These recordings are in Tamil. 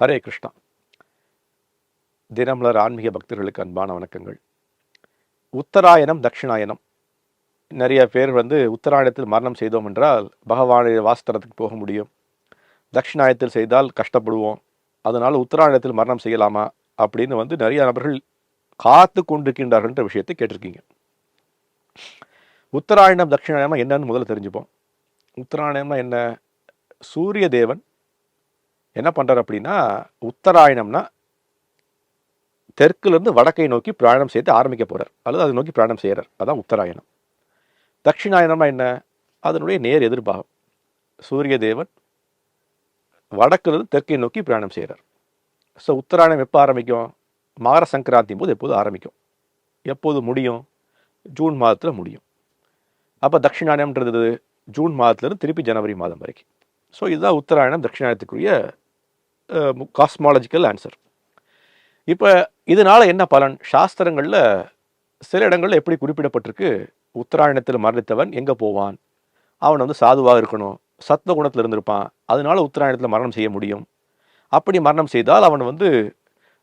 ஹரே கிருஷ்ணா. தினமலர் ஆன்மீக பக்தர்களுக்கு அன்பான வணக்கங்கள். உத்தராயணம் தட்சிணாயனம் நிறைய பேர் வந்து உத்தராயணத்தில் மரணம் செய்தோம் என்றால் பகவானுடைய வாஸ்தரத்துக்கு போக முடியும். தட்சிணாயத்தில் செய்தால் கஷ்டப்படுவோம். அதனால் உத்தராயணத்தில் மரணம் செய்யலாமா அப்படின்னு வந்து நிறைய நபர்கள் காத்து கொண்டிருக்கின்றார்கள்ன்ற விஷயத்தை கேட்டிருக்கீங்க. உத்தராயணம் தட்சிணாயனம் என்னன்னு முதல்ல தெரிஞ்சுப்போம். உத்தராயணம்னா என்ன? சூரிய தேவன் என்ன பண்ணுறார் அப்படின்னா உத்தராயணம்னா தெற்குலேருந்து வடக்கை நோக்கி பிரயாணம் செய்து ஆரம்பிக்க போகிறார் அல்லது அதை நோக்கி பிரயாணம் செய்கிறார் அதான் உத்தராயணம். தட்சிணாயணம்னா என்ன? அதனுடைய நேர் எதிர்பாகம். சூரிய தேவன் வடக்குலேருந்து தெற்கை நோக்கி பிரயாணம் செய்கிறார் ஸோ உத்தராயணம் எப்போ ஆரம்பிக்கும்? மகர சங்கராந்தி போது எப்போது ஆரம்பிக்கும். எப்போது முடியும்? ஜூன் மாதத்தில் முடியும். அப்போ தட்சிணாயணம்ன்றது ஜூன் மாதத்துலேருந்து திருப்பி ஜனவரி மாதம் வரைக்கும். ஸோ இதுதான் உத்தராயணம் தட்சிணாயணத்துக்குரிய காஸ்மாலஜிக்கல் ஆன்சர் இப்போ இதனால் என்ன பலன்? சாஸ்திரங்களில் சில இடங்களில் எப்படி குறிப்பிடப்பட்டிருக்கு? உத்தராயணத்தில் மரணித்தவன் எங்கே போவான்? அவன் வந்து சாதுவாக இருக்கணும். சத்வ குணத்தில் இருந்திருப்பான். அதனால உத்தராயணத்தில் மரணம் செய்ய முடியும். அப்படி மரணம் செய்தால் அவன் வந்து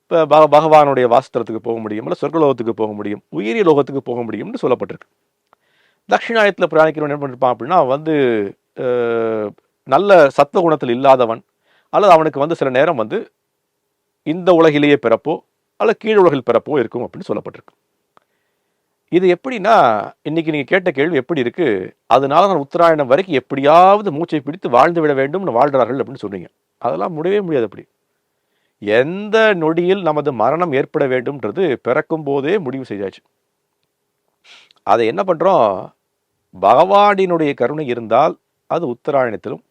இப்போ பக பகவானுடைய வாஸ்திரத்துக்கு போக முடியும் இல்லை சொர்க்கலோகத்துக்கு போக முடியும் உயிரிய லோகத்துக்கு போக முடியும்னு சொல்லப்பட்டிருக்கு. தட்சிணாயத்தில் பிரயாணிக்கிறவன் என்ன பண்ணிருப்பான் அப்படின்னா வந்து நல்ல சத்துவ குணத்தில் இல்லாதவன் அல்லது அவனுக்கு வந்து சில நேரம் வந்து இந்த உலகிலேயே பிறப்போ அல்லது கீழ் உலகில் பிறப்போ இருக்கும் அப்படின்னு சொல்லப்பட்டிருக்கு. இது எப்படின்னா இன்னைக்கு நீங்க கேட்ட கேள்வி எப்படி இருக்கு? அதனால நான் உத்தராயணம் வரைக்கும் எப்படியாவது மூச்சை பிடித்து வாழ்ந்து விட வேண்டும்னு வாழ்கிறார்கள் அப்படின்னு சொன்னீங்க அதெல்லாம் முடியவே முடியாது அப்படி. எந்த நொடியில் நமது மரணம் ஏற்பட வேண்டும்ன்றது பிறக்கும் போதே முடிவு செய்தாச்சு. அதை என்ன பண்ணுறோம் பகவானினுடைய கருணை இருந்தால் அது உத்தராயணத்திலும்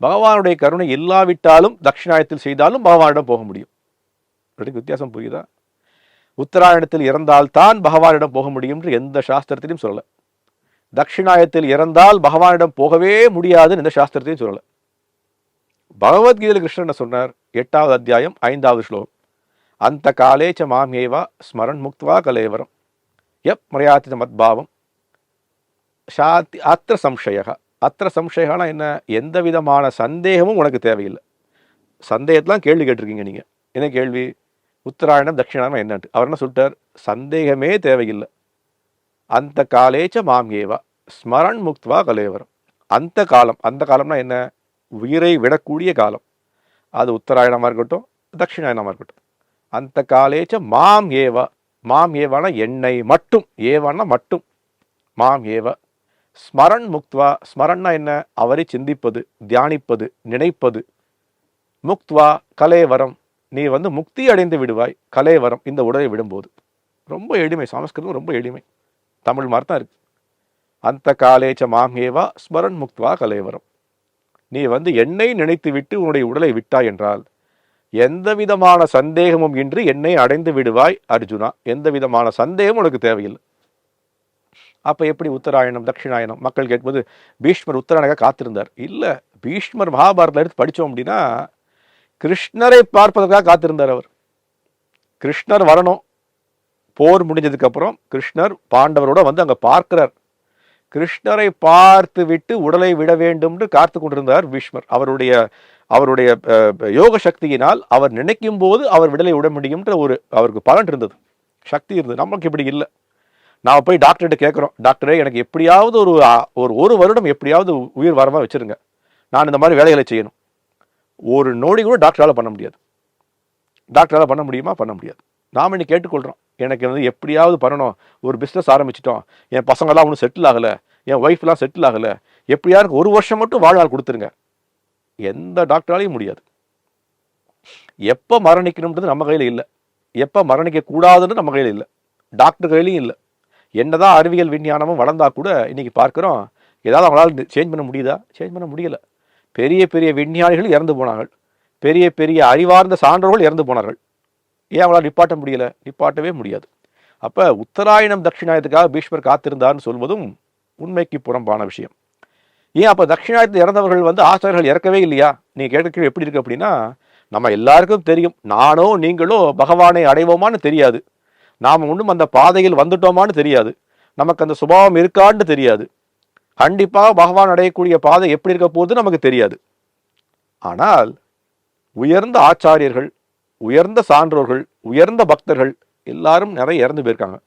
பகவானுடைய கருணை இல்லாவிட்டாலும் தட்சிணாயத்தில் செய்தாலும் பகவானிடம் போக முடியும். வித்தியாசம் புரியுதா? உத்தராயணத்தில் இறந்தால்தான் பகவானிடம் போக முடியும் என்று எந்த சாஸ்திரத்திலையும் சொல்லலை. தட்சிணாயத்தில் இறந்தால் பகவானிடம் போகவே முடியாதுன்னு எந்த சாஸ்திரத்தையும் சொல்லலை. பகவத்கீதையில் கிருஷ்ணன் என்ன சொன்னார்? எட்டாவது அத்தியாயம் ஐந்தாவது ஸ்லோகம். அந்த காலேச்ச மாமேவா ஸ்மரன் முக்துவா கலேவரம். எப் மரியாதித மத்பாவம் சாத்தி அத்திர சம்சய அத்திர சம்சயம்னா என்ன எந்த விதமான சந்தேகமும் உனக்கு தேவையில்லை சந்தேகத்தெலாம் கேள்வி கேட்டிருக்கீங்க நீங்கள் என்ன கேள்வி உத்தராயணம் தட்சிணாயணம் என்னன்ட்டு அவர் என்ன சொல்லிட்டார் சந்தேகமே தேவையில்லை அந்த காலேச்ச மாம் ஏவா ஸ்மரண் முக்த்வா கலேவரம் அந்த காலம் அந்த காலம்னா என்ன உயிரை விடக்கூடிய காலம் அது உத்தராயணமாக இருக்கட்டும் தட்சிணாயணமாக இருக்கட்டும் அந்த காலேச்ச மாம் ஏவா மாம் ஏவானா என்னை மட்டும் ஏவானா மட்டும். மாம் ஏவ ஸ்மரண் முக்த்வா ஸ்மரன்னா என்ன? அவரை சிந்திப்பது தியானிப்பது நினைப்பது. முக்த்வா கலேவரம் நீ வந்து முக்தி அடைந்து விடுவாய் கலேவரம் இந்த உடலை விடும்போது. ரொம்ப எளிமை சமஸ்கிருதம் ரொம்ப எளிமை. தமிழ் மாதிரி தான் இருக்கு. அந்த காலேச்ச ஏவா ஸ்மரன் முக்துவா கலேவரம். நீ வந்து என்னை நினைத்து விட்டு உன்னுடைய உடலை விட்டாய் என்றால் எந்த விதமான சந்தேகமும் இன்றி என்னை அடைந்து விடுவாய் அர்ஜுனா. எந்த விதமான சந்தேகமும் உனக்கு தேவையில்லை. அப்போ எப்படி உத்தராயணம் தட்சிணாயணம்? மக்கள் கேட்கும்போது பீஷ்மர் உத்தராயணக காத்திருந்தார். இல்லை பீஷ்மர் மகாபாரதம் எடுத்து படித்தோம் அப்படின்னா கிருஷ்ணரை பார்ப்பதற்காக காத்திருந்தார் அவர். கிருஷ்ணர் வரணும். போர் முடிஞ்சதுக்கப்புறம் கிருஷ்ணர் பாண்டவரோட வந்து அங்கே பார்க்கிறார். கிருஷ்ணரை பார்த்து விட்டு உடலை விட வேண்டும்னு காத்து கொண்டிருந்தார் பீஷ்மர். அவருடைய அவருடைய யோக சக்தியினால் அவர் நினைக்கும் போது அவர் விடலை விட முடியும்ன்ற ஒரு அவருக்கு பலன் இருந்தது. சக்தி இருந்தது. நமக்கு இப்படி இல்லை. நான் போய் டாக்டர்கிட்ட கேட்குறோம். டாக்டரே எனக்கு எப்படியாவது ஒரு ஒரு ஒரு வருடம் எப்படியாவது உயிர் வரமாக வச்சுருங்க. நான் இந்த மாதிரி வேலைகளை செய்யணும். ஒரு நோடி கூட டாக்டரால் பண்ண முடியாது. டாக்டரால் பண்ண முடியுமா? பண்ண முடியாது. நாம் இன்னைக்கு கேட்டுக்கொள்கிறோம் எனக்கு வந்து எப்படியாவது பண்ணணும். ஒரு பிஸ்னஸ் ஆரம்பிச்சிட்டோம். என் பசங்கள்லாம் ஒன்றும் செட்டில் ஆகலை. என் ஒய்ஃப்லாம் செட்டில் ஆகலை. எப்படியாருக்கு ஒரு வருஷம் மட்டும் வாழ்நாள் கொடுத்துருங்க. எந்த டாக்டராலையும் முடியாது. எப்போ மரணிக்கணும்ன்றது நம்ம கையில் இல்லை. எப்போ மரணிக்கக்கூடாதுன்றது நம்ம கையில் இல்லை. டாக்டர் கையிலையும் இல்லை. என்னதான் அறிவியல் விஞ்ஞானமும் வளர்ந்தா கூட இன்றைக்கி பார்க்குறோம் ஏதாவது அவங்களால சேஞ்ச் பண்ண முடியுதா? சேஞ்ச் பண்ண முடியல. பெரிய பெரிய விஞ்ஞானிகள் இறந்து போனார்கள். பெரிய பெரிய அறிவார்ந்த சான்றோர்கள் இறந்து போனார்கள். ஏன் அவங்களால் நிப்பாட்ட முடியல? நிப்பாட்டவே முடியாது. அப்போ உத்தராயணம் தட்சிணாயத்துக்காக பீஷ்மர் காத்திருந்தார்னு சொல்வதும் உண்மைக்கு புறம்பான விஷயம். ஏன் அப்போ தட்சிணாயத்தில் இறந்தவர்கள் வந்து ஆச்சாரியர்கள் இறக்கவே இல்லையா? நீ கேட்க எப்படி இருக்கு அப்படின்னா நம்ம எல்லாருக்கும் தெரியும். நானோ நீங்களோ பகவானை அடைவோமான்னு தெரியாது. நாம் ஒன்றும் அந்த பாதையில் வந்துட்டோமான்னு தெரியாது. நமக்கு அந்த சுபாவம் இருக்கான்னு தெரியாது. கண்டிப்பாக பகவான் அடையக்கூடிய பாதை எப்படி இருக்க போகுது நமக்கு தெரியாது. ஆனால் உயர்ந்த ஆச்சாரியர்கள் உயர்ந்த சான்றோர்கள் உயர்ந்த பக்தர்கள் எல்லாரும் நிறைய இறந்து போயிருக்காங்க.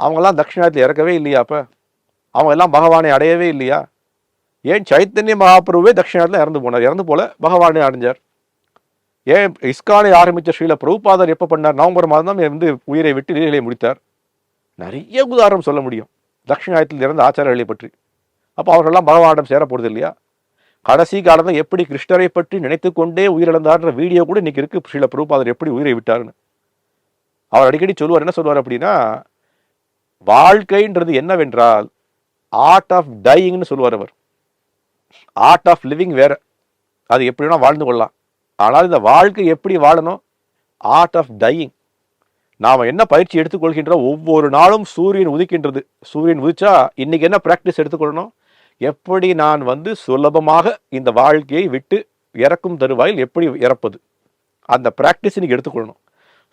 அவங்கெல்லாம் தட்சிணாயத்தில் இறக்கவே இல்லையா அப்போ? அவங்க எல்லாம் பகவானை அடையவே இல்லையா? ஏன் சைத்தன்ய மகாபிரபுவே தட்சிணாயத்தில் இறந்து போனார். இறந்து போல பகவானே அடைஞ்சார். ஏன் இஸ்கானை ஆரம்பித்த ஸ்ரீல பிரபுபாதர் எப்போ பண்ணார்? நவம்பர் மாதம் தான் வந்து உயிரை விட்டு நீரிலே முடித்தார். நிறைய உதாரணம் சொல்ல முடியும். தட்சிணாயத்தில் இறந்த ஆச்சாரர்களை பற்றி. அப்போ அவர்கள்லாம் பகவானிடம் சேர இல்லையா? கடைசி காலத்தில் எப்படி கிருஷ்ணரை பற்றி நினைத்து கொண்டே உயிரிழந்தார்ன்ற வீடியோ கூட இன்னைக்கு இருக்கு. ஸ்ரீல பிரபுபாதர் எப்படி உயிரை விட்டார்னு அவர் அடிக்கடி சொல்லுவார் என்ன சொல்லுவார் அப்படின்னா வாழ்க்கைன்றது என்னவென்றால் ஆர்ட் ஆஃப் டையிங்னு சொல்லுவார் அவர். ஆர்ட் ஆஃப் லிவிங் வேறு. அது எப்படி வேணால் வாழ்ந்து கொள்ளலாம். ஆனால் இந்த வாழ்க்கை எப்படி வாழணும்? ஆர்ட் ஆஃப் டையிங் நாம் என்ன பயிற்சி எடுத்துக்கொள்கின்றோம் ஒவ்வொரு நாளும் சூரியன் உதிக்கின்றது. சூரியன் உதிச்சா இன்றைக்கி என்ன ப்ராக்டிஸ் எடுத்துக்கொள்ளணும் எப்படி நான் வந்து சுலபமாக இந்த வாழ்க்கையை விட்டு இறக்கும் தருவாயில் எப்படி இறப்பது? அந்த ப்ராக்டிஸ் இன்றைக்கி எடுத்துக்கொள்ளணும்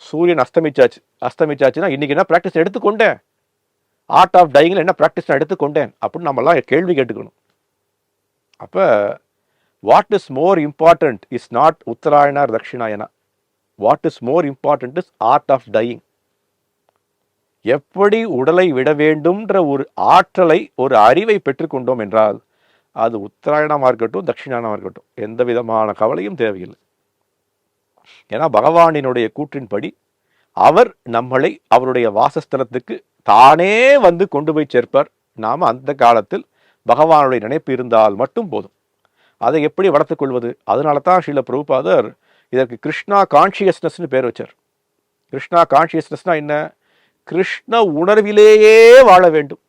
சூரியன் அஸ்தமிச்சாச்சு. அஸ்தமிச்சாச்சுன்னா இன்றைக்கி என்ன ப்ராக்டிஸ் எடுத்துக்கொண்டேன் ஆர்ட் ஆஃப் டையிங்கில் என்ன ப்ராக்டிஸ் நான் எடுத்துக்கொண்டேன் அப்படின்னு நம்மலாம் கேள்வி கேட்டுக்கணும். அப்போ what is more important is not Uttarayana Dakshinayana what is more important is art of dying எப்படி உடலை விட வேண்டும்ன்ற ஒரு ஆற்றலை ஒரு அறிவை பெற்றுக்கொண்டோம் என்றால் அது உத்தராயணமாக இருக்கட்டும் தட்சிணாயணமாக இருக்கட்டும் எந்த விதமான கவலையும் தேவையில்லை. ஏன்னா பகவானினுடைய கூற்றின்படி அவர் நம்மளை அவருடைய வாசஸ்தலத்துக்கு தானே வந்து கொண்டு போய் சேர்ப்பார். நாம் அந்த காலத்தில் பகவானுடைய நினைப்பு இருந்தால் மட்டும் போதும். அதை எப்படி வளர்த்து கொள்வது? அதனால தான் ஸ்ரீல பிரபுபாதர் இதற்கு கிருஷ்ணா கான்ஷியஸ்னஸ்னு பேர் வச்சார். கிருஷ்ணா கான்ஷியஸ்னஸ்னால் என்ன? கிருஷ்ண உணர்விலேயே வாழ வேண்டும்.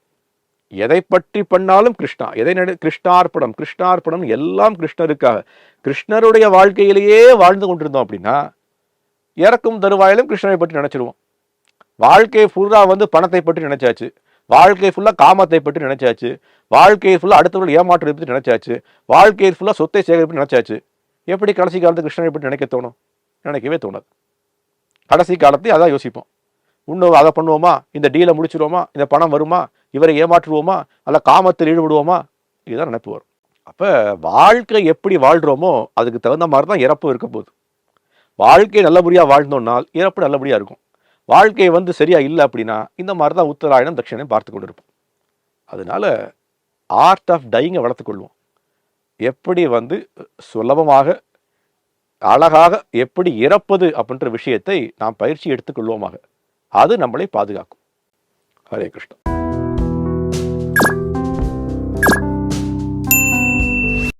எதை பற்றி பண்ணாலும் கிருஷ்ணா. எதை நினை கிருஷ்ணார்ப்பணம். கிருஷ்ணார்ப்பணம் எல்லாம் கிருஷ்ணருக்காக. கிருஷ்ணருடைய வாழ்க்கையிலேயே வாழ்ந்து கொண்டிருந்தோம் அப்படின்னா இறக்கும் தருவாயிலும் கிருஷ்ணரை பற்றி நினச்சிடுவோம் வாழ்க்கை ஃபுல்லாக வந்து பணத்தை பற்றி நினச்சாச்சு. வாழ்க்கை ஃபுல்லாக காமத்தை பற்றி நினைச்சாச்சு. வாழ்க்கை ஃபுல்லாக அடுத்தவர்கள் ஏமாற்றம் பற்றி நினைச்சாச்சு. வாழ்க்கை ஃபுல்லாக சொத்தை சேகரிப்பு நினைச்சாச்சு. எப்படி கடைசி காலத்து கிருஷ்ணனை பற்றி நினைக்க தோணும்? நினைக்கவே தோணாது. கடைசி காலத்தையும் அதான் யோசிப்போம். இன்னும் அதை பண்ணுவோமா? இந்த டீலை முடிச்சிருவோமா? இந்த பணம் வருமா? இவரை ஏமாற்றுவோமா? அல்ல காமத்தில் ஈடுபடுவோமா? இதுதான் நினைப்பு வரும். அப்போ வாழ்க்கை எப்படி வாழ்கிறோமோ அதுக்கு தகுந்த மாதிரி தான் இறப்பு இருக்க போகுது. வாழ்க்கை நல்லபடியாக வாழ்ந்தோம்னால் இறப்பு நல்லபடியாக இருக்கும். வாழ்க்கை வந்து சரியா இல்லை அப்படின்னா இந்த மாதிரி தான் உத்தராயணம் தட்சிணம் பார்த்து கொண்டு இருப்போம் அதனால ஆர்ட் ஆஃப் டைங்கை வளர்த்துக்கொள்வோம் எப்படி வந்து சுலபமாக அழகாக எப்படி இறப்பது அப்படின்ற விஷயத்தை நாம் பயிற்சி எடுத்துக்கொள்வோமாக அது நம்மளை பாதுகாக்கும். ஹரே கிருஷ்ணன்